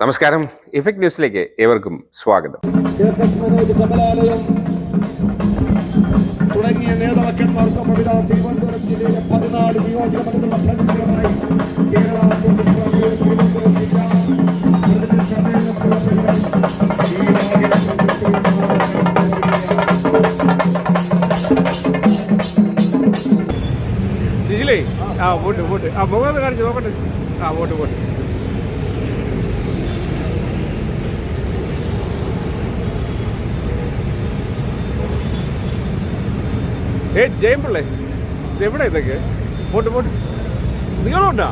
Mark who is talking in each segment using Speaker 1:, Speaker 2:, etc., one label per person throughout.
Speaker 1: നമസ്കാരം. ഇഫക്ട് ന്യൂസിലേക്ക് ഏവർക്കും സ്വാഗതം.
Speaker 2: തുടങ്ങിയ നേതാക്കന്മാർക്ക് തിരുവനന്തപുരം ജില്ലയിലെ പതിനാല് നിയോജക മണ്ഡലങ്ങളുടെ പ്രതിനിധികളായി കേരള രാജ്യത്തെ
Speaker 3: ആ വോട്ട് വോട്ട്. ആ മുഖം കാണിച്ച് നോക്കട്ടെ. ആ വോട്ട് വോട്ട്. ഏ ജയം ഇത് എവിടെ ഇതൊക്കെ? Pot pot. നിങ്ങളുണ്ടാ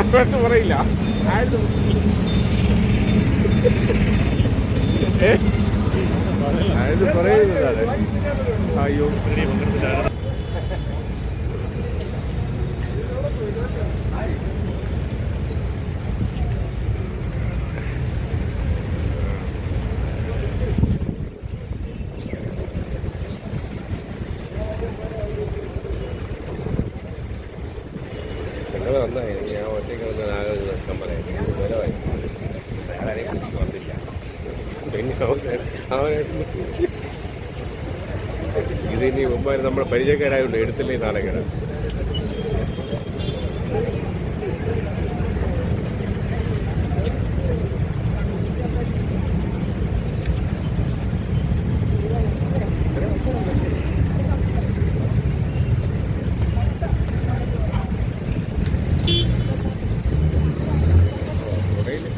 Speaker 3: അപ്പോഴത്ത് പറയില്ല. ആയത് അയ്യോ.
Speaker 1: വന്നായി ഞാൻ ഒറ്റയ്ക്ക് വന്നാൽ ആകെ നഷ്ടം പറയാം. വിവരമായി. വേറെ വന്നില്ല. പിന്നെ ഇതിനി നമ്മുടെ പരിചയക്കാരായതുകൊണ്ട് എടുത്തില്ലേ നാളെ കുറേ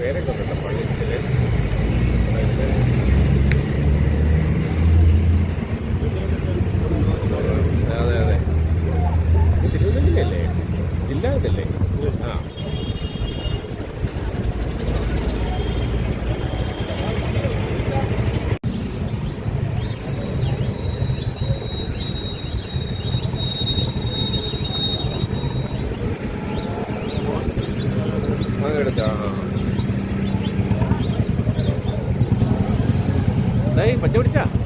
Speaker 1: പേരൊക്കെ ഉണ്ടല്ലോ പള്ളിയിലെ. അതെ ആ. പച്ച പിടിച്ചാ?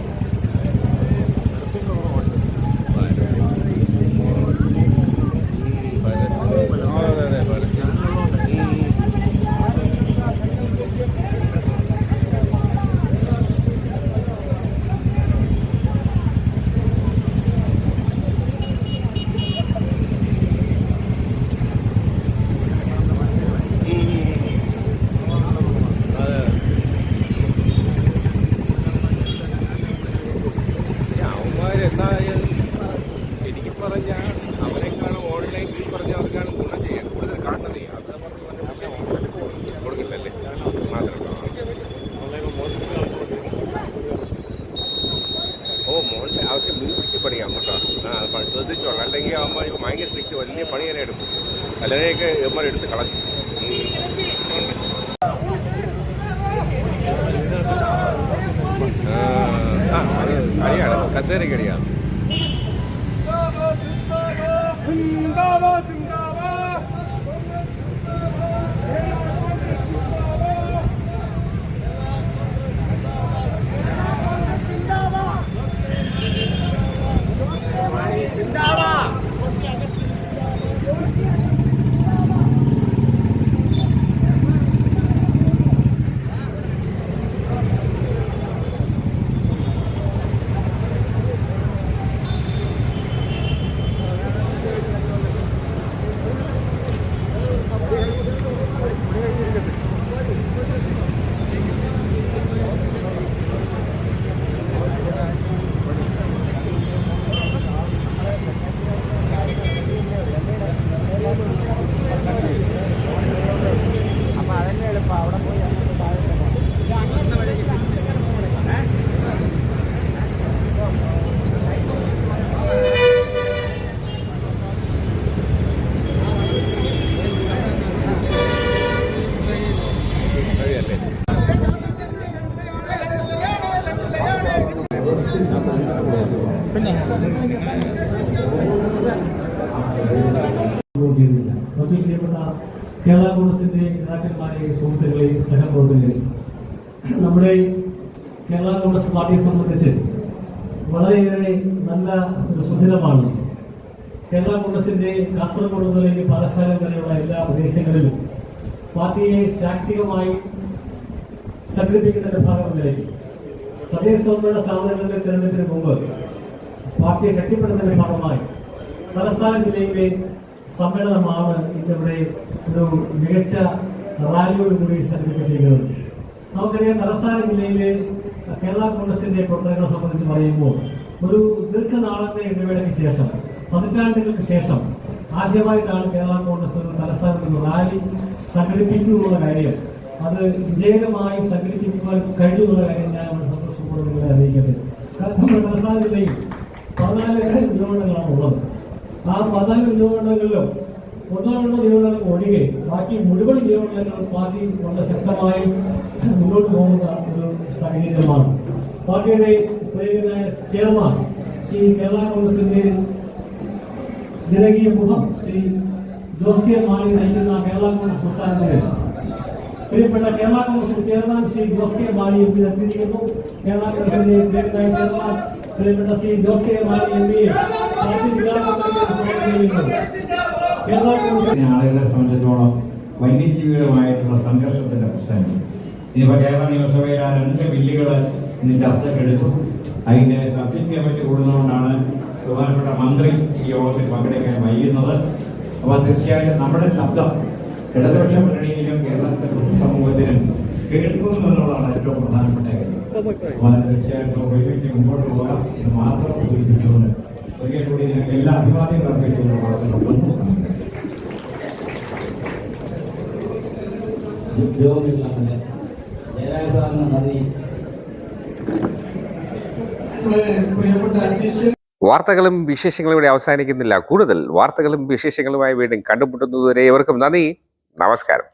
Speaker 1: വലിയ പണി തന്നെ എടുക്കും പലരെയൊക്കെ ഇവന്മാർ എടുത്ത് കളഞ്ഞു ആ ആ, അത് കളിയാണ്
Speaker 4: പ്രിയപ്പെട്ട കേരള കോൺഗ്രസിന്റെ നേതാക്കന്മാരെ സുഹൃത്തുക്കളെ സഹപ്രവർത്തകരെ. നമ്മുടെ കേരള കോൺഗ്രസ് പാർട്ടിയെ സംബന്ധിച്ച് വളരെയേറെ നല്ല ഒരു സുദിനമാണ്. കേരള കോൺഗ്രസിന്റെ കാസർഗോഡ് മുതൽ പാലസ്ഥാനം വരെയുള്ള എല്ലാ പ്രദേശങ്ങളിലും പാർട്ടിയെ ശാക്തികമായി സംഘടിപ്പിക്കുന്നതിന്റെ ഭാഗങ്ങളിലേക്ക് തദ്ദേശ സ്വയംഭരണ സ്ഥാപനങ്ങളുടെ തെരഞ്ഞെടുപ്പിന് മുമ്പ് പാർട്ടിയെ ശക്തിപ്പെടുത്തുന്നതിന്റെ ഭാഗമായി തലസ്ഥാന ജില്ലയിലെ സമ്മേളനമാണ് ഇന്നിവിടെ ഒരു മികച്ച റാലിയോടുകൂടി സംഘടിപ്പിച്ചിരിക്കുന്നത് നമുക്കറിയാം തലസ്ഥാന ജില്ലയിലെ കേരള കോൺഗ്രസിന്റെ പ്രവർത്തനങ്ങളെ സംബന്ധിച്ച് പറയുമ്പോൾ ഒരു ദീർഘനാളത്തെ ഇടവേളയ്ക്ക് ശേഷം പതിറ്റാണ്ടുകൾക്ക് ശേഷം ആദ്യമായിട്ടാണ് കേരള കോൺഗ്രസ് തലസ്ഥാനത്ത് ഒരു റാലി സംഘടിപ്പിക്കുന്നുള്ള കാര്യം. അത് വിജയകരമായി സംഘടിപ്പിക്കുവാൻ കഴിയുന്നുള്ള കാര്യം ഞാൻ സന്തോഷപൂർവം നിങ്ങളെ അറിയിക്കട്ടെ. തലസ്ഥാന ജില്ലയിൽ പതിനാല് നിയമനങ്ങളാണ് ഉള്ളത്. ആ പതിനാല് നിയമനങ്ങളിലും ഒന്നോ രണ്ടോ നിയമനങ്ങൾ ഒഴികെ ബാക്കി മുഴുവൻ നിയമനങ്ങളും പാർട്ടി വളരെ ശക്തമായി മുന്നോട്ട് പോകുന്ന ഒരു സാഹചര്യമാണ്. പാർട്ടിയുടെ പ്രിയനായ ചെയർമാൻ ശ്രീ കേരള കോൺഗ്രസിന്റെ ജനകീയ മുഖം ശ്രീ ജോസ് കെ മാണി നയിക്കുന്ന കേരള കോൺഗ്രസ് പ്രസ്ഥാനത്തിന് പ്രിയപ്പെട്ട Kerala Congress chairman Shri Jose K Mani M P എത്തിയിരിക്കുന്നു കേരള കോൺഗ്രസിന്റെ പ്രിയപ്പെട്ട ചെയർമാൻ പ്രിയപ്പെട്ട ശ്രീ ജോസ് കെ മാണി എം പിയെ
Speaker 5: ആളുകളെ സംബന്ധിച്ചിടത്തോളം വന്യജീവികളുമായിട്ടുള്ള സംഘർഷത്തിന്റെ പ്രശ്നങ്ങൾ ഇനിയിപ്പോ കേരള നിയമസഭയിൽ ആ രണ്ട് ബില്ലുകൾ ഇന്ന് ചർച്ചക്കെടുക്കും അതിന്റെ സബ്ജക്ട് കമ്മിറ്റി കൂടുന്നതുകൊണ്ടാണ് ബഹുമാനപ്പെട്ട മന്ത്രി ഈ യോഗത്തിൽ പങ്കെടുക്കാൻ വൈകുന്നത്. അപ്പോൾ തീർച്ചയായിട്ടും നമ്മുടെ ശബ്ദം ഇടതുപക്ഷ മുന്നണിയിലും കേരളത്തിലെ പൊതുസമൂഹത്തിലും കേൾക്കുന്നു എന്നുള്ളതാണ് ഏറ്റവും പ്രധാനപ്പെട്ട കാര്യം. അപ്പോൾ തീർച്ചയായിട്ടും ഒരുമിച്ച് മുമ്പോട്ട് പോകാം എന്ന് മാത്രം സൂചിപ്പിച്ചുകൊണ്ട് ഒരിക്കൽ കൂടി ഞങ്ങൾക്ക് എല്ലാ അഭിവാദ്യങ്ങളും അർപ്പിച്ചുകൊണ്ട് വളർന്നു
Speaker 6: ഉദ്യോഗമില്ലാതെ ജയരാജ സാറിന് നന്ദി പ്രിയപ്പെട്ട അധ്യക്ഷൻ
Speaker 1: വാർത്തകളും വിശേഷങ്ങളും ഇവിടെ അവസാനിക്കുന്നില്ല. കൂടുതൽ വാർത്തകളും വിശേഷങ്ങളുമായി വീണ്ടും കണ്ടുമുട്ടുന്നതുവരെ ഇവർക്കും നന്ദി. നമസ്കാരം.